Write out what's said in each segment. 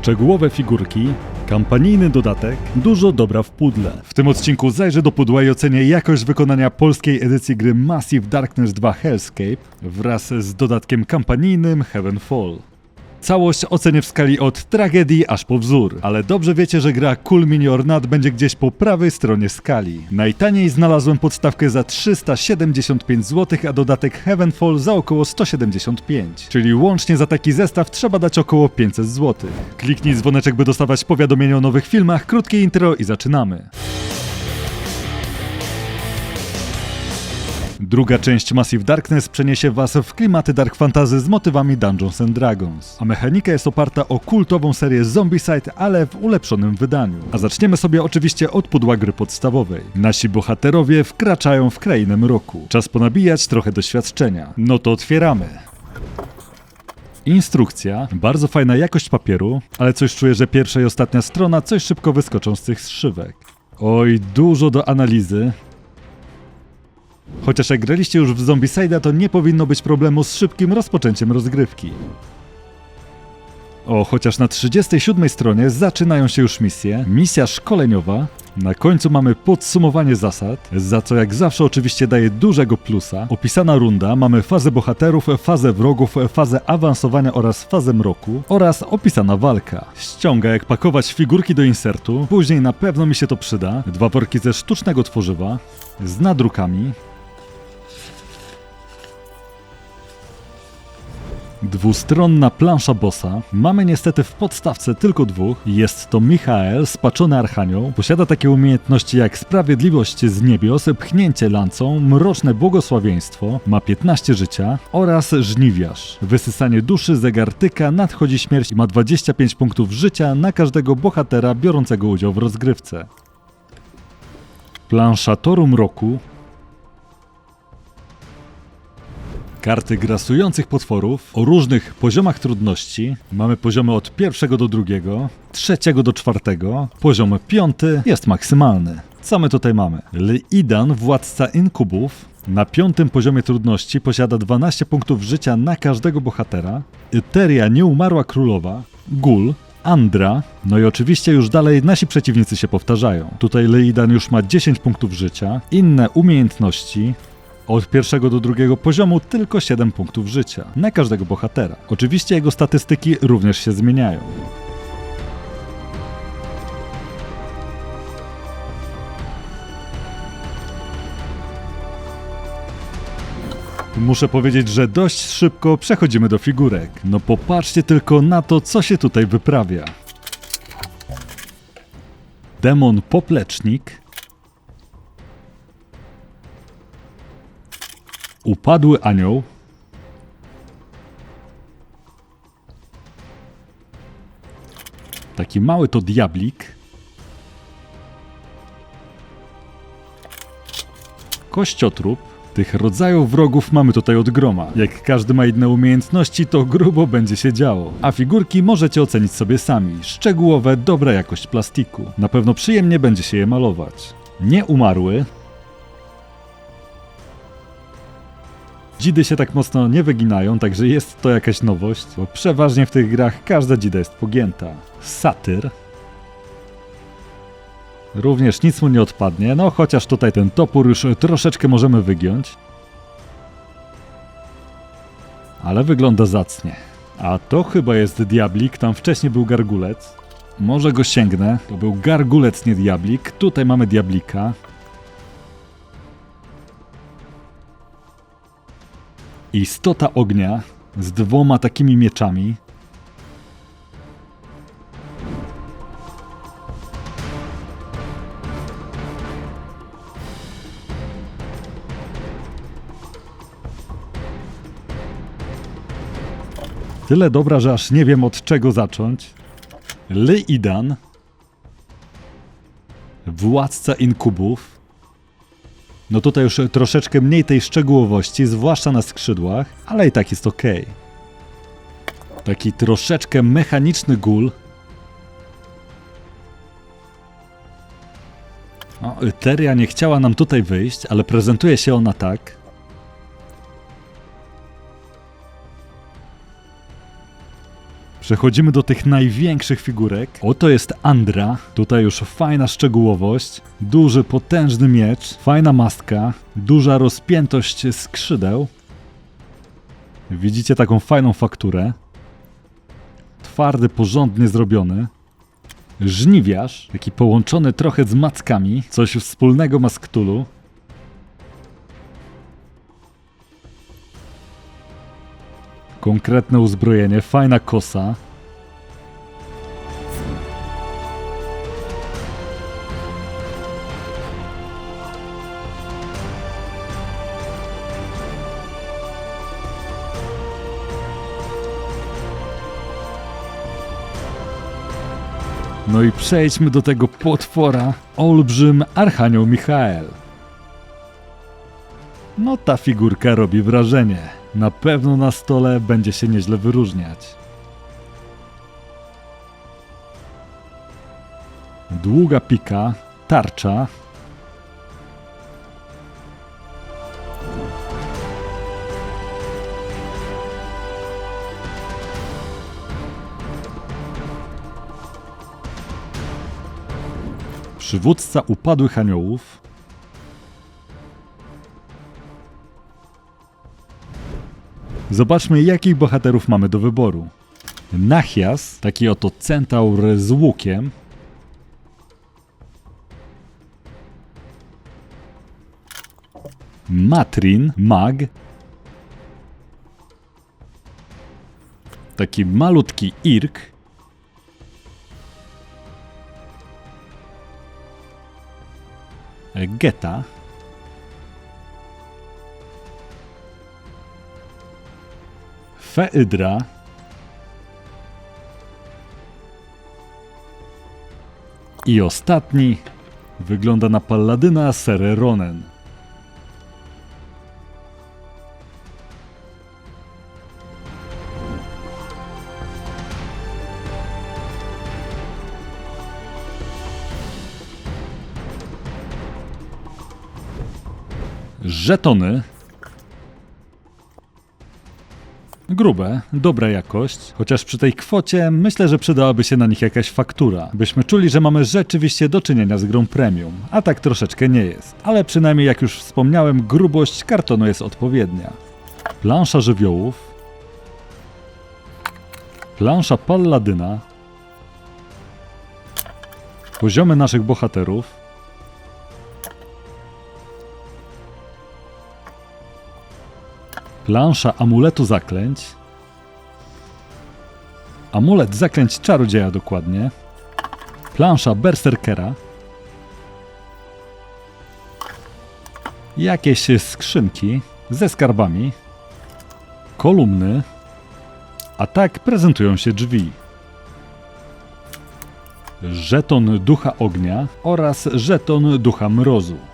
Szczegółowe figurki, kampanijny dodatek, dużo dobra w pudle. W tym odcinku zajrzę do pudła i ocenię jakość wykonania polskiej edycji gry Massive Darkness 2 Hellscape wraz z dodatkiem kampanijnym Heavenfall. Całość ocenię w skali od tragedii aż po wzór, ale dobrze wiecie, że gra Cool Mini or Not będzie gdzieś po prawej stronie skali. Najtaniej znalazłem podstawkę za 375 zł, a dodatek Heavenfall za około 175, czyli łącznie za taki zestaw trzeba dać około 500 zł. Kliknij dzwoneczek, by dostawać powiadomienia o nowych filmach, krótkie intro i zaczynamy. Druga część Massive Darkness przeniesie was w klimaty Dark Fantasy z motywami Dungeons and Dragons, a mechanika jest oparta o kultową serię Zombicide, ale w ulepszonym wydaniu. A zaczniemy sobie oczywiście od pudła gry podstawowej. Nasi bohaterowie wkraczają w krainę mroku. Czas ponabijać trochę doświadczenia. No to otwieramy. Instrukcja, bardzo fajna jakość papieru, ale coś czuję, że pierwsza i ostatnia strona coś szybko wyskoczą z tych zszywek. Oj, dużo do analizy, Chociaż jak graliście już w Zombicide'a, to nie powinno być problemu z szybkim rozpoczęciem rozgrywki. O, chociaż na 37 stronie zaczynają się już misje. Misja szkoleniowa. Na końcu mamy podsumowanie zasad, za co jak zawsze oczywiście daje dużego plusa. Opisana runda, mamy fazę bohaterów, fazę wrogów, fazę awansowania oraz fazę mroku oraz opisana walka. Ściąga jak pakować figurki do insertu, później na pewno mi się to przyda. Dwa worki ze sztucznego tworzywa, z nadrukami, Dwustronna plansza bossa. Mamy niestety w podstawce tylko dwóch. Jest to Michael, spaczony archanioł. Posiada takie umiejętności jak sprawiedliwość z niebios, pchnięcie lancą, mroczne błogosławieństwo, ma 15 życia oraz żniwiarz. Wysysanie duszy, zegartyka, nadchodzi śmierć i ma 25 punktów życia na każdego bohatera biorącego udział w rozgrywce. Plansza Toru Mroku Karty grasujących potworów o różnych poziomach trudności. Mamy poziomy od pierwszego do drugiego, trzeciego do czwartego. Poziom piąty jest maksymalny. Co my tutaj mamy? Lidan, władca inkubów, na piątym poziomie trudności posiada 12 punktów życia na każdego bohatera. Eteria, nieumarła królowa, Gul, Andra, no i oczywiście już dalej nasi przeciwnicy się powtarzają. Tutaj Leidan już ma 10 punktów życia, inne umiejętności, od pierwszego do drugiego poziomu tylko 7 punktów życia na każdego bohatera. Oczywiście jego statystyki również się zmieniają. Muszę powiedzieć, że dość szybko przechodzimy do figurek. No popatrzcie tylko na to, co się tutaj wyprawia. Demon Poplecznik, Upadły anioł. Taki mały to diablik. Kościotrup. Tych rodzajów wrogów mamy tutaj od groma. Jak każdy ma inne umiejętności, to grubo będzie się działo. A figurki możecie ocenić sobie sami. Szczegółowe, dobra jakość plastiku. Na pewno przyjemnie będzie się je malować. Nie umarły, Dzidy się tak mocno nie wyginają, także jest to jakaś nowość, bo przeważnie w tych grach każda dzida jest pogięta. Satyr. Również nic mu nie odpadnie, no chociaż tutaj ten topór już troszeczkę możemy wygiąć. Ale wygląda zacnie. A to chyba jest diablik, tam wcześniej był gargulec. Może go sięgnę, to był gargulec, nie diablik. Tutaj mamy diablika. Istota ognia z dwoma takimi mieczami. Tyle dobra, że aż nie wiem od czego zacząć. Leidan, władca inkubów, no tutaj już troszeczkę mniej tej szczegółowości, zwłaszcza na skrzydłach, ale i tak jest ok. Taki troszeczkę mechaniczny gul. O, Eteria nie chciała nam tutaj wyjść, ale prezentuje się ona tak. Przechodzimy do tych największych figurek. Oto jest Andra. Tutaj już fajna szczegółowość. Duży, potężny miecz. Fajna mastka. Duża rozpiętość skrzydeł. Widzicie taką fajną fakturę. Twardy, porządnie zrobiony. Żniwiarz, taki połączony trochę z mackami. Coś wspólnego ma z Cthulhu. Konkretne uzbrojenie, fajna kosa. No i przejdźmy do tego potwora, olbrzym Archanioł Michael. No ta figurka robi wrażenie. Na pewno na stole będzie się nieźle wyróżniać. Długa pika, tarcza. Przywódca upadłych aniołów. Zobaczmy, jakich bohaterów mamy do wyboru. Nachias, taki oto centaur z łukiem. Matrin, mag. Taki malutki Irk. Geta. Feydra. I ostatni wygląda na paladyna Sere Ronen. Żetony. Grube, dobra jakość, chociaż przy tej kwocie myślę, że przydałaby się na nich jakaś faktura, byśmy czuli, że mamy rzeczywiście do czynienia z grą premium, a tak troszeczkę nie jest. Ale przynajmniej jak już wspomniałem, grubość kartonu jest odpowiednia. Plansza żywiołów. Plansza palladyna. Poziomy naszych bohaterów. Plansza amuletu zaklęć. Amulet zaklęć czarodzieja dokładnie. Plansza berserkera. Jakieś skrzynki ze skarbami. Kolumny. A tak prezentują się drzwi. Żeton ducha ognia oraz żeton ducha mrozu.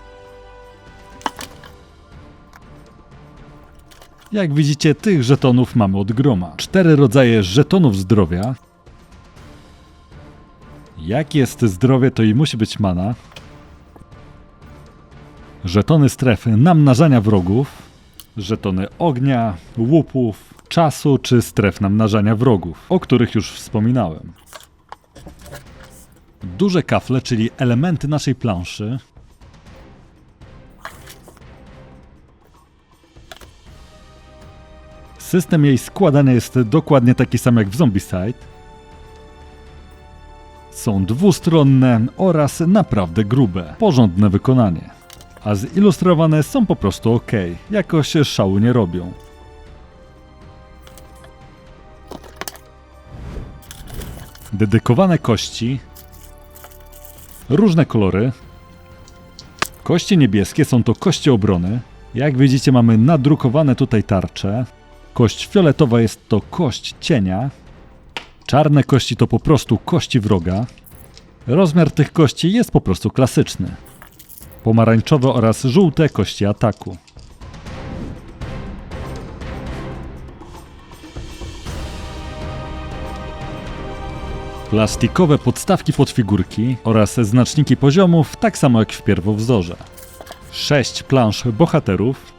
Jak widzicie, tych żetonów mamy od groma. Cztery rodzaje żetonów zdrowia. Jak jest zdrowie, to i musi być mana. Żetony strefy namnażania wrogów. Żetony ognia, łupów, czasu czy stref namnażania wrogów, o których już wspominałem. Duże kafle, czyli elementy naszej planszy. System jej składania jest dokładnie taki sam jak w Zombicide. Są dwustronne oraz naprawdę grube. Porządne wykonanie. A zilustrowane są po prostu ok. Jakoś szału nie robią. Dedykowane kości. Różne kolory. Kości niebieskie są to kości obrony. Jak widzicie mamy nadrukowane tutaj tarcze. Kość fioletowa jest to kość cienia. Czarne kości to po prostu kości wroga. Rozmiar tych kości jest po prostu klasyczny. Pomarańczowe oraz żółte kości ataku. Plastikowe podstawki pod figurki oraz znaczniki poziomów, tak samo jak w pierwowzorze. Sześć plansz bohaterów,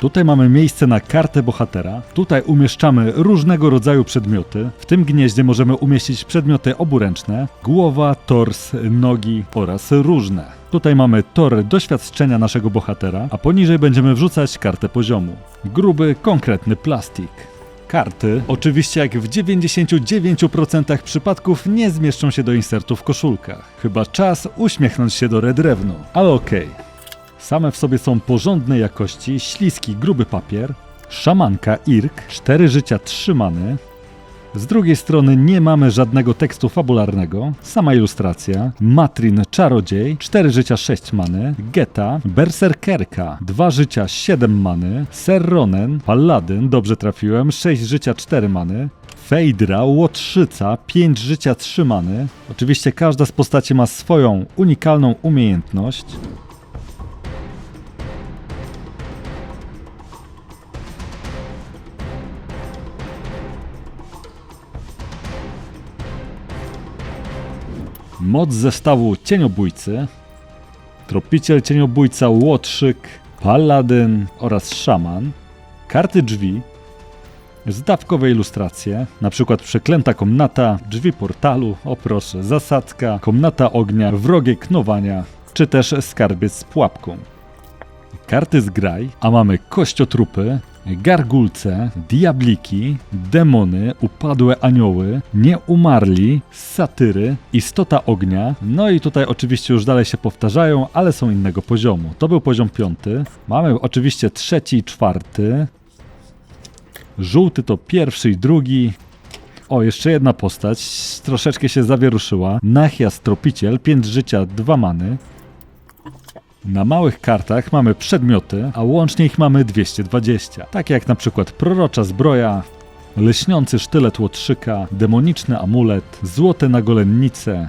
Tutaj mamy miejsce na kartę bohatera. Tutaj umieszczamy różnego rodzaju przedmioty. W tym gnieździe możemy umieścić przedmioty oburęczne, głowa, tors, nogi oraz różne. Tutaj mamy tor doświadczenia naszego bohatera, a poniżej będziemy wrzucać kartę poziomu. Gruby, konkretny plastik. Karty, oczywiście jak w 99% przypadków nie zmieszczą się do insertu w koszulkach. Chyba czas uśmiechnąć się do redrewnu, ale okej. Same w sobie są porządnej jakości, śliski, gruby papier, szamanka Irk, 4 życia trzymany. Z drugiej strony nie mamy żadnego tekstu fabularnego, sama ilustracja, Matrin Czarodziej, 4 życia 6 many, Geta, Berserkerka, 2 życia 7 many, Serronen, Paladyn, dobrze trafiłem, 6 życia 4 many, Fejdra, Łotrzyca, 5 życia 3 many. Oczywiście każda z postaci ma swoją unikalną umiejętność. Moc zestawu Cieniobójcy, Tropiciel Cieniobójca, Łotrzyk, Paladyn oraz Szaman, karty drzwi, zdawkowe ilustracje, na przykład przeklęta komnata, drzwi portalu, o proszę, komnata ognia, wrogie knowania, czy też skarbiec z pułapką. Karty z graj, a mamy kościotrupy, gargulce, diabliki, demony, upadłe anioły, nieumarli, satyry, istota ognia. No i tutaj oczywiście już dalej się powtarzają, ale są innego poziomu. To był poziom piąty. Mamy oczywiście trzeci i czwarty. Żółty to pierwszy i drugi. O, jeszcze jedna postać, troszeczkę się zawieruszyła. Nachias Tropiciel, 5 życia, 2 many. Na małych kartach mamy przedmioty, a łącznie ich mamy 220. Takie jak na przykład prorocza zbroja, leśniący sztylet łotrzyka, demoniczny amulet, złote nagolennice,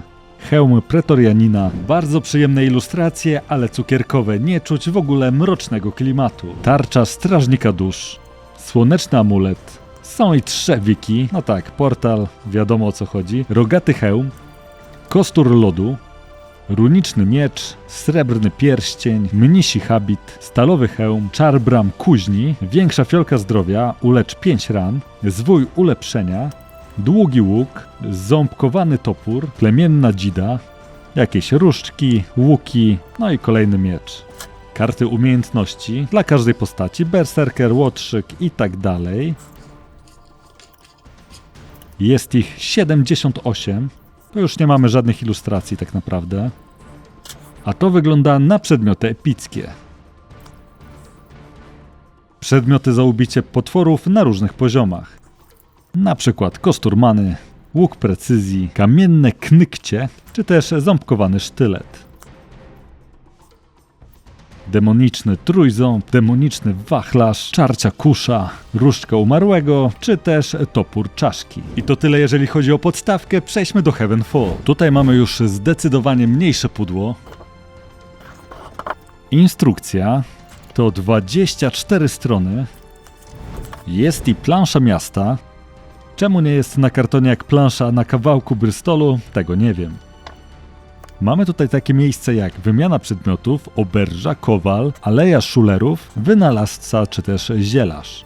hełm pretorianina. Bardzo przyjemne ilustracje, ale cukierkowe, nie czuć w ogóle mrocznego klimatu. Tarcza strażnika dusz, słoneczny amulet, są i trzewiki, no tak, portal, wiadomo o co chodzi, rogaty hełm, kostur lodu, runiczny miecz, srebrny pierścień, mnisi habit, stalowy hełm, czar bram kuźni, większa fiolka zdrowia, ulecz 5 ran, zwój ulepszenia, długi łuk, ząbkowany topór, plemienna dzida, jakieś różdżki, łuki, no i kolejny miecz. Karty umiejętności dla każdej postaci, berserker, łotrzyk i tak dalej. Jest ich 78. To już nie mamy żadnych ilustracji tak naprawdę. A to wygląda na przedmioty epickie. Przedmioty za ubicie potworów na różnych poziomach. Na przykład kostur many, łuk precyzji, kamienne knykcie, czy też ząbkowany sztylet. Demoniczny trójząb, demoniczny wachlarz, czarcia kusza, różdżka umarłego, czy też topór czaszki. I to tyle jeżeli chodzi o podstawkę, przejdźmy do Heavenfall. Tutaj mamy już zdecydowanie mniejsze pudło. Instrukcja to 24 strony. Jest i plansza miasta. Czemu nie jest na kartonie jak plansza na kawałku Bristolu, tego nie wiem. Mamy tutaj takie miejsce jak wymiana przedmiotów, oberża, kowal, aleja szulerów, wynalazca czy też zielarz.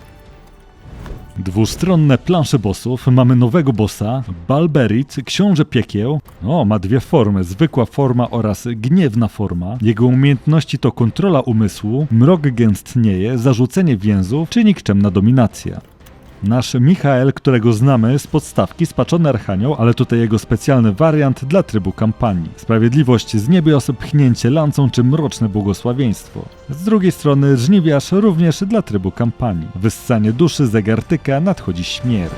Dwustronne plansze bossów. Mamy nowego bossa, Balberit, książę piekieł. O, ma dwie formy, zwykła forma oraz gniewna forma. Jego umiejętności to kontrola umysłu, mrok gęstnieje, zarzucenie więzów czy nikczemna dominacja. Nasz Michael, którego znamy z podstawki Spaczony Archanioł, ale tutaj jego specjalny wariant dla trybu kampanii. Sprawiedliwość z niebios, pchnięcie lancą czy mroczne błogosławieństwo. Z drugiej strony Żniwiarz również dla trybu kampanii. Wyssanie duszy zegartyka nadchodzi śmierć.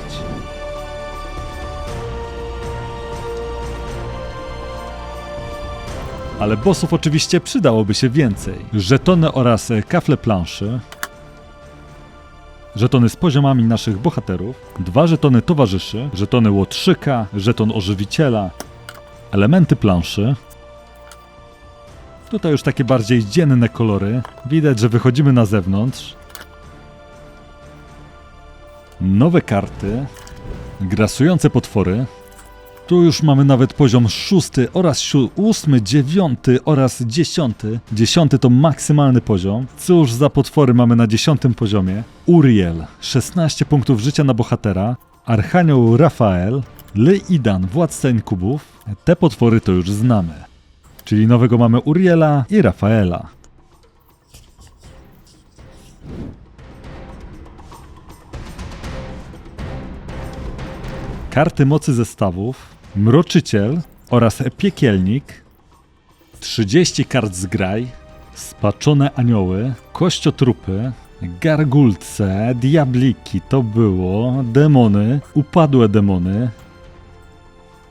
Ale bossów oczywiście przydałoby się więcej. Żetony oraz kafle planszy, żetony z poziomami naszych bohaterów, dwa żetony towarzyszy, żetony łotrzyka, żeton ożywiciela, elementy planszy. Tutaj już takie bardziej dzienne kolory. Widać, że wychodzimy na zewnątrz. Nowe karty, grasujące potwory, Tu już mamy nawet poziom szósty oraz ósmy, dziewiąty oraz dziesiąty. Dziesiąty to maksymalny poziom. Cóż za potwory mamy na dziesiątym poziomie? Uriel, 16 punktów życia na bohatera. Archanioł Rafael, Leidan, władca inkubów. Te potwory to już znamy. Czyli nowego mamy Uriela i Rafaela. Karty mocy zestawów, Mroczyciel oraz Piekielnik, 30 kart zgraj, Spaczone anioły, Kościotrupy, Gargulce, Diabliki to było, Demony, Upadłe demony.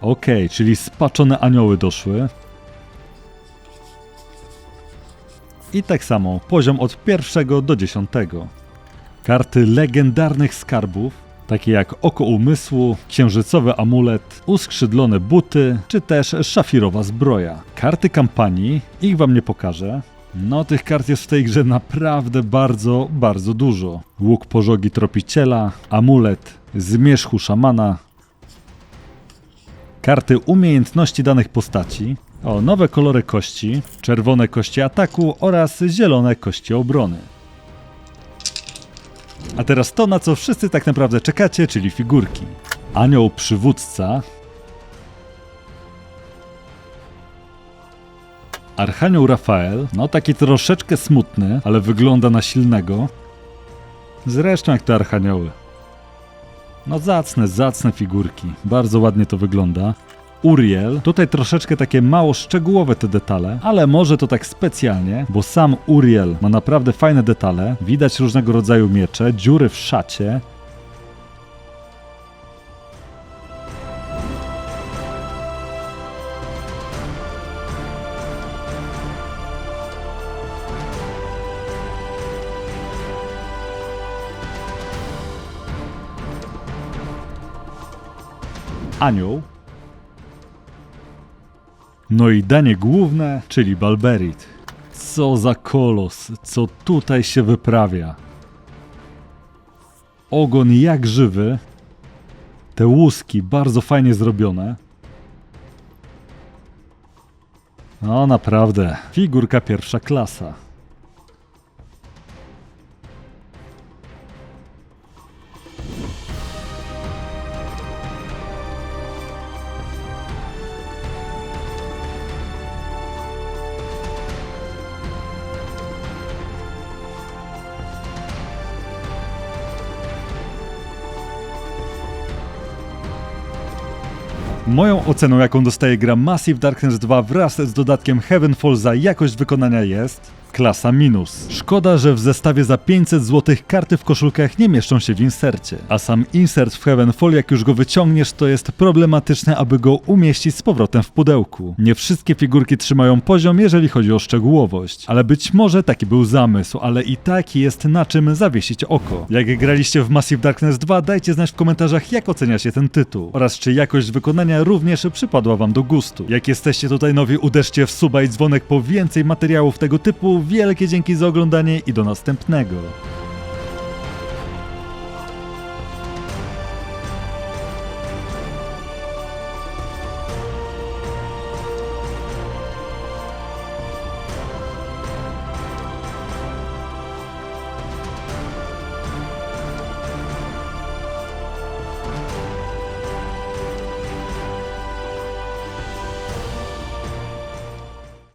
Okej, czyli Spaczone anioły doszły. I tak samo, poziom od pierwszego do dziesiątego. Karty legendarnych skarbów, takie jak Oko Umysłu, Księżycowy Amulet, Uskrzydlone Buty, czy też Szafirowa Zbroja. Karty kampanii, ich wam nie pokażę. No, tych kart jest w tej grze naprawdę bardzo, bardzo dużo. Łuk pożogi tropiciela, amulet, zmierzchu szamana, karty umiejętności danych postaci, o nowe kolory kości, czerwone kości ataku oraz zielone kości obrony. A teraz to, na co wszyscy tak naprawdę czekacie, czyli figurki. Anioł przywódca, Archanioł Rafael, no taki troszeczkę smutny, ale wygląda na silnego. Zresztą jak te archanioły. No zacne, zacne figurki. Bardzo ładnie to wygląda. Uriel, tutaj troszeczkę takie mało szczegółowe te detale, ale może to tak specjalnie, bo sam Uriel ma naprawdę fajne detale. Widać różnego rodzaju miecze, dziury w szacie. Anioł, no i danie główne, czyli Balberit. Co za kolos, co tutaj się wyprawia. Ogon jak żywy. Te łuski bardzo fajnie zrobione. No naprawdę, figurka pierwsza klasa. Moją oceną, jaką dostaje gra Massive Darkness 2 wraz z dodatkiem Heavenfall za jakość wykonania jest klasa minus. Szkoda, że w zestawie za 500 zł karty w koszulkach nie mieszczą się w insercie, a sam insert w Heavenfall jak już go wyciągniesz to jest problematyczne, aby go umieścić z powrotem w pudełku. Nie wszystkie figurki trzymają poziom, jeżeli chodzi o szczegółowość, ale być może taki był zamysł, ale i tak jest na czym zawiesić oko. Jak graliście w Massive Darkness 2, dajcie znać w komentarzach jak oceniacie ten tytuł oraz czy jakość wykonania również przypadła wam do gustu. Jak jesteście tutaj nowi, uderzcie w suba i dzwonek po więcej materiałów tego typu. Wielkie dzięki za oglądanie i do następnego.